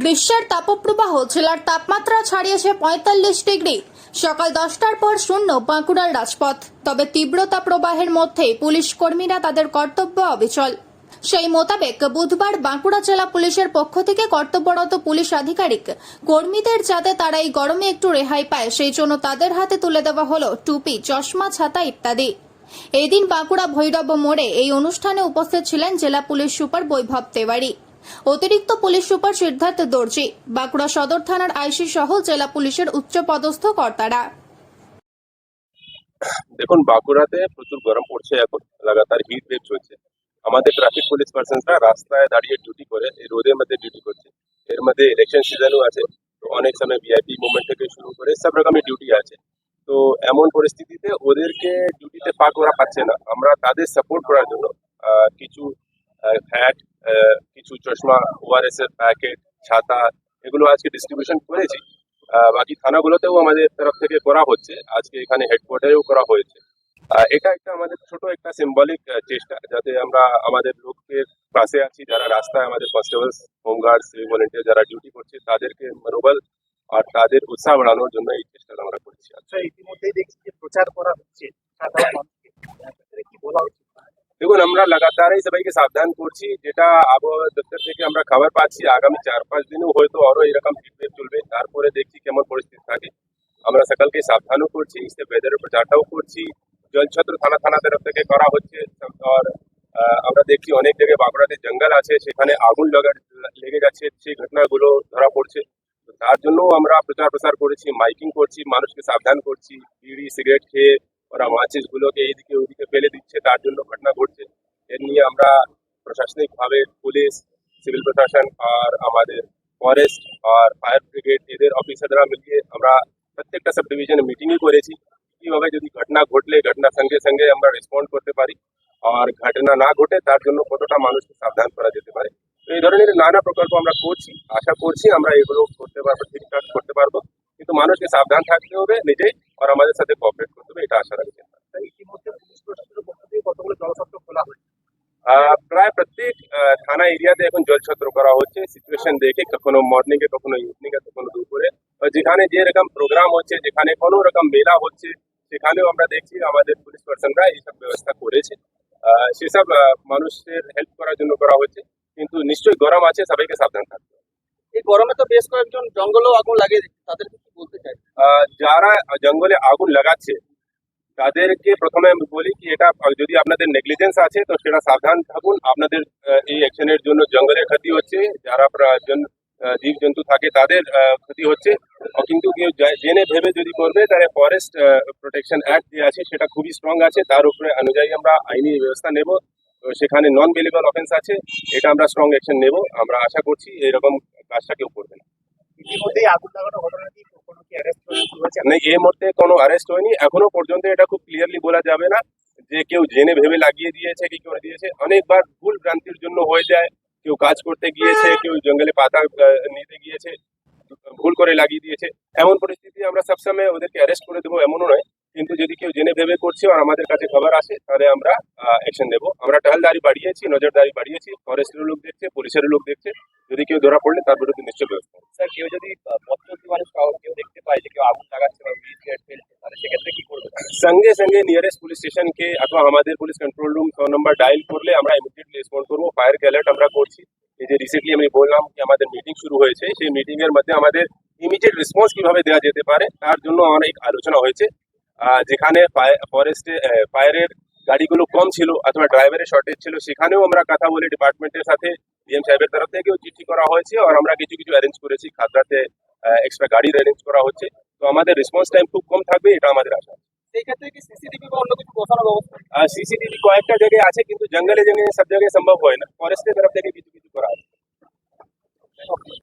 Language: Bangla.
গ্রীষ্মের তাপপ্রবাহ জেলার তাপমাত্রা ছাড়িয়েছে পঁয়তাল্লিশ ডিগ্রি। সকাল দশটার পর শূন্য বাঁকুড়ার রাজপথ। তবে তীব্রতা প্রবাহের মধ্যেই পুলিশ কর্মীরা তাদের কর্তব্য অবিচল। সেই মোতাবেক বুধবার বাঁকুড়া জেলা পুলিশের পক্ষ থেকে কর্তব্যরত পুলিশ আধিকারিক কর্মীদের যাতে তারা এই গরমে একটু রেহাই পায়, সেই জন্য তাদের হাতে তুলে দেওয়া হলো টুপি, চশমা, ছাতা ইত্যাদি। এদিন বাঁকুড়া ভৈরব মোড়ে এই অনুষ্ঠানে উপস্থিত ছিলেন জেলা পুলিশ সুপার বৈভব তেওয়ারি। অতিরিক্ত পুলিশ সুপার সিদ্ধার্থ দর্জি, বাঁকুড়া সদর থানার আইসি সহ জেলা পুলিশের উচ্চপদস্থ কর্তারা। দেখুন, বাঁকুড়াতে প্রচুর গরম পড়ছে এখন, লাগাতার হিট ওয়েভ চলছে। আমাদের ট্রাফিক পুলিশ পার্সনরা রাস্তায় দাঁড়িয়ে ডিউটি করে, এই রোদের মধ্যে ডিউটি করছে। এর মধ্যে ইলেকশন সিজনও আছে, তো অনেক সময় ভিআইপি মুভমেন্ট থেকে শুরু করে সব রকমের ডিউটি আছে। তো এমন পরিস্থিতিতে ওদেরকে ডিউটিতে পাক ওরা পাচ্ছে না। আমরা তাদের সাপোর্ট করার জন্য কিছু হ্যাট কিছু চশমা ওআরএস এর প্যাকেট ছাতা, এগুলো আজকে ডিস্ট্রিবিউশন করেছি। বাকি থানাগুলোতেও আমাদের তরফ থেকে করা হচ্ছে। আজকে এখানে হেডকোয়ার্টারেও করা হয়েছে। এটা একটা আমাদের ছোট একটা সিম্বলিক চেষ্টা, যাতে আমরা আমাদের লোকের পাশে আছি, যারা রাস্তায় আমাদের constables home guard civic volunteer যারা ডিউটি করছে, তাদেরকে মনোবল আর তাদের উৎসাহ বাড়ানোর জন্য এই চেষ্টাটা আমরা করছি। আচ্ছা ইতিমধ্যেই দেখছি যে প্রচার করা হচ্ছে। সাধারণ মানুষকে এক্ষেত্রে কি বলা উচিত দেখুন, আমরা লাগাতারই সবাইকে সাবধান করছি। যেটা আবহাওয়া দপ্তর থেকে আমরা খবর পাচ্ছি, আগামী চার পাঁচ দিনও হয়তো আরও এরকম হিটওয়েভ চলবে। তারপরে দেখছি কেমন পরিস্থিতি থাকে। আমরা সকালকে সাবধানও করছি সে ওয়েদারের প্রচারটাও করছি। জলছত্র থানা থানা তরফ থেকে করা হচ্ছে। আর আমরা দেখছি অনেক জায়গায় বাঁকুড়াতে জঙ্গল আছে, সেখানে আগুন লাগা, লেগে যাচ্ছে সেই ঘটনাগুলো ধরা পড়ছে। তার জন্য আমরা প্রচার প্রসার করেছি, মাইকিং করছি, মানুষকে সাবধান করছি, বিড়ি, সিগারেট খেয়ে ওরা মাচিস গুলোকে এইদিকে ওইদিকে ফেলে দিচ্ছে তার জন্য ঘটনা ঘটছে এর নিয়ে আমরা প্রশাসনিক ভাবে পুলিশ সিভিল প্রশাসন আর আমাদের ফরেস্ট আর ফায়ার ব্রিগেড এদের অফিসাররা মিলিয়ে আমরা প্রত্যেকটা সাব ডিভিশনে মিটিংই করেছি কীভাবে যদি ঘটনা ঘটলে ঘটনার সঙ্গে সঙ্গে আমরা রেসপন্ড করতে পারি আর ঘটনা না ঘটে তার জন্য কতটা মানুষকে সাবধান করা যেতে পারে তো এই ধরনের নানা প্রকল্প আমরা করছি আশা করছি আমরা এগুলো করতে পারব ঠিকঠাক করতে পারব কিন্তু মানুষকে সাবধান থাকতে হবে নিজেই আর আমাদের সাথে কোঅপারেট করতে আশা রাখছি প্রায় প্রত্যেক থানা এরিয়াতে এখন জলছত্র করা হচ্ছে। সিচুয়েশন দেখে কখনো মর্নিং এ কখনো ইভিনিং এ কখনো দুপুরে। আর যেখানে যে রকম প্রোগ্রাম হচ্ছে যেখানে কোনো রকম মেলা হচ্ছে সেখানেও আমরা দেখছি আমাদের পুলিশ পার্সনরা এইসব ব্যবস্থা করেছে। সেসব মানুষের হেল্প করার জন্য করা হচ্ছে। কিন্তু নিশ্চয়ই গরম আছে সবাইকে সাবধান থাকতে। এই গরমে তো বেশ কয়েকজন জঙ্গলেও আগুন লাগিয়ে দিচ্ছে। তাদেরকে কি বলতে চাই যারা জঙ্গলে আগুন লাগাচ্ছে তাদেরকে প্রথমে বলি কি এটা, যদি আপনাদের নেগলিজেন্স আছে, তো সেটা সাবধান থাকুন। আপনাদের এই অ্যাকশনের জন্য জঙ্গলের ক্ষতি হচ্ছে, যারা জীব জন্তু থাকে তাদের ক্ষতি হচ্ছে। কিন্তু কেউ জেনে ভেবে যদি করবে, তাহলে ফরেস্ট প্রোটেকশন অ্যাক্ট যে আছে, সেটা খুবই স্ট্রং আছে। তার উপরে অনুযায়ী আমরা আইনি ব্যবস্থা নেব। সেখানে নন বেলিবল অফেন্স আছে, এটা আমরা স্ট্রং অ্যাকশন নেব। আমরা আশা করছি এরকম কাজটা কেউ করবে না। আগুন লাগানো ঘটনা হয়েছে? মানে এই মুহূর্তে কোনো অ্যারেস্ট হয়নি। এখনও পর্যন্ত এটা খুব ক্লিয়ারলি বলা যাবে না যে কেউ জেনে ভেবে লাগিয়ে দিয়েছে কি করে দিয়েছে। অনেকবার ভুল ভ্রান্তির জন্য হয়ে যায়। কেউ কাজ করতে গিয়েছে, কেউ জঙ্গলে পাতা নিতে গিয়েছে, ভুল করে লাগিয়ে দিয়েছে। এমন পরিস্থিতি আমরা সবসময় ওদেরকে অ্যারেস্ট করে দেবো, এমনও নয়। কিন্তু যদি কেউ জেনে ভেবে করছে আর আমাদের কাছে খবর আসে তাহলে আমরা অ্যাকশন নেব। আমরা টহলদারি বাড়িয়েছি নজরদারি বাড়িয়েছি ফরেস্টের লোক দেখছে পুলিশের লোক দেখছে। যদি কেউ ধরা পড়লে তার বিরুদ্ধে নিশ্চয় ব্যবস্থা স্যার কেউ যদি পদ্ধতি মানুষ কাউ- কেউ দেখতে পায় যে কেউ আগুন লাগাচ্ছে বা সিগারেট ফেলছে তাহলে সেক্ষেত্রে কি করবে সঙ্গে সঙ্গে নিয়ারেস্ট পুলিশ স্টেশনকে অথবা আমাদের police control room phone number dial করলে আমরা ইমিডিয়েটলি রেসপন্ড করব। ফায়ার অ্যালার্ট আমরা করছি। এই যে রিসেন্টলি আমি বললাম কি আমাদের মিটিং শুরু হয়েছে সেই মিটিং এর মধ্যে আমাদের ইমিডিয়েট রেসপন্স কীভাবে দেওয়া যেতে পারে তার জন্য অনেক আলোচনা হয়েছে। যেখানে ফরেস্টে ফায়ারের গাড়িগুলো কম ছিল অথবা ড্রাইভারের শর্টেজ ছিল সেখানেও আমরা কথা বলে ডিপার্টমেন্টের সাথে ডিএম সাহেবের তরফ থেকেও চিঠি করা হয়েছে আর আমরা কিছু কিছু অ্যারেঞ্জ করেছি। খাতড়াতে এক্সট্রা গাড়ির অ্যারেঞ্জ করা হচ্ছে। তো আমাদের রেসপন্স টাইম খুব কম থাকবে এটা আমাদের আশা। সিসিটিভি কিছু কয়েকটা জায়গায় আছে কিন্তু জঙ্গলে জঙ্গলে সব জায়গায় সম্ভব হয় না ফরেস্টের তরফ থেকে কিছু